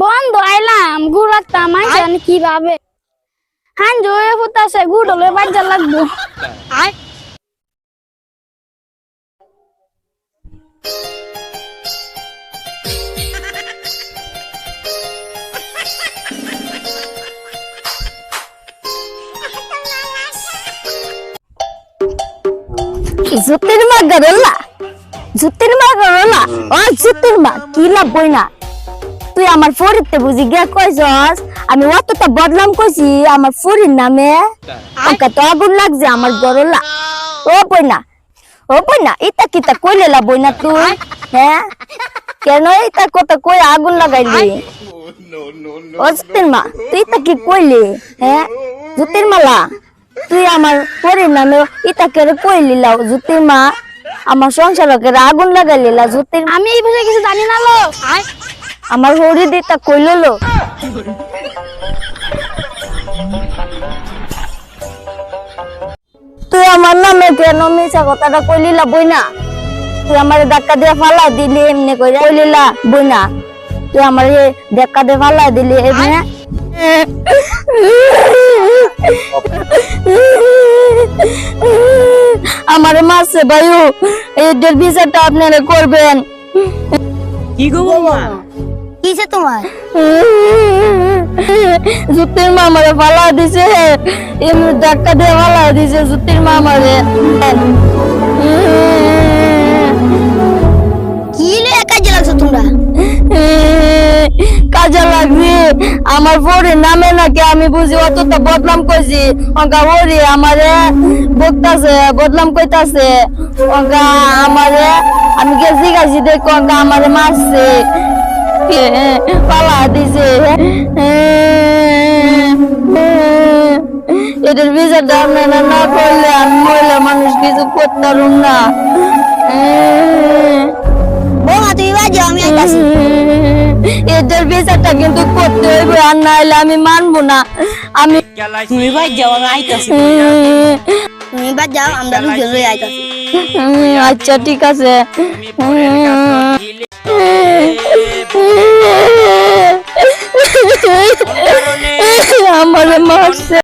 গু রাখতাম আইসন কীভাবে। হান জয়ে ফুটাছে গু ডলে বাজ্জা লাগবো। আয়। জুতির মা গরলা জুতির মা গরলা ও জুতির মা বই না তুই আমার ফরিতে বুঝি গিয়া কইছস? আমি অতটা বদনাম কইছি আমার ফরির নামে। আমাকে তো আগুন লাগছে আমার গরলা। ও বইনা ও বইনা ইতা কিতা কইলে লা বইনা তুই? হ্যাঁ? কেন ইতা কথা কই আগুন লাগাইলি? ও জুতির মা তুই তা কি কইলি? হ্যাঁ? জুতির মালা তুই আমার পরির নামে ইতা ইতাকে কইলি লাও জুতির মা? আমার সংসারকে আগুন লাগাইলি লা জুতির আমি এই বিষয়ে কিছু জানি না লো আয়। আমার হরি দিতা কইল তুই আমার নামে কেন মিছা কথাটা কইলি লা বইনা? তুই আমার ধাক্কা দিয়ে ফালা দিলি, এমনি কইরা কইলি লা বইনা? তুই আমার ধাক্কা দিয়ে ফালা দিলি, এমনি? আমার মাসে ভাইও এদের বিচারটা আপনারা করবেন। কি গো বৌমা? কিসে তোমার? জুতির মামারে ফালা দিছে। এমনি ধাক্কা দিয়ে ফালা দিছে জুতির মামারে। কি লইয়া কাজে লাগছো তোমরা? কাজে লাগবে। আমার পরে নামে নাকি আমি বুঝি অতটা বদনাম কইছি অঙ্কা ওরে আমারে বকতাছে বদনাম কইতাছে। অঙ্কা আমারে আমি কে জিগাইছি দেখো অঙ্কা আমারে মারছে। পালা দিছে এটার বিচারটা আপনারা না করলে আমি মহিলা মানুষ কিছু করতাম না বৌমা তুমি বাজো আমি আইতাছি এদের বিচারটা কিন্তু করতে হইবে আর না হলে আমি মানবো না আমি তুমি আমি আইতাছি তুমি বাদ যাও আমরা দুজন আইতাছি আচ্ছা ঠিক আছে আমার মারছে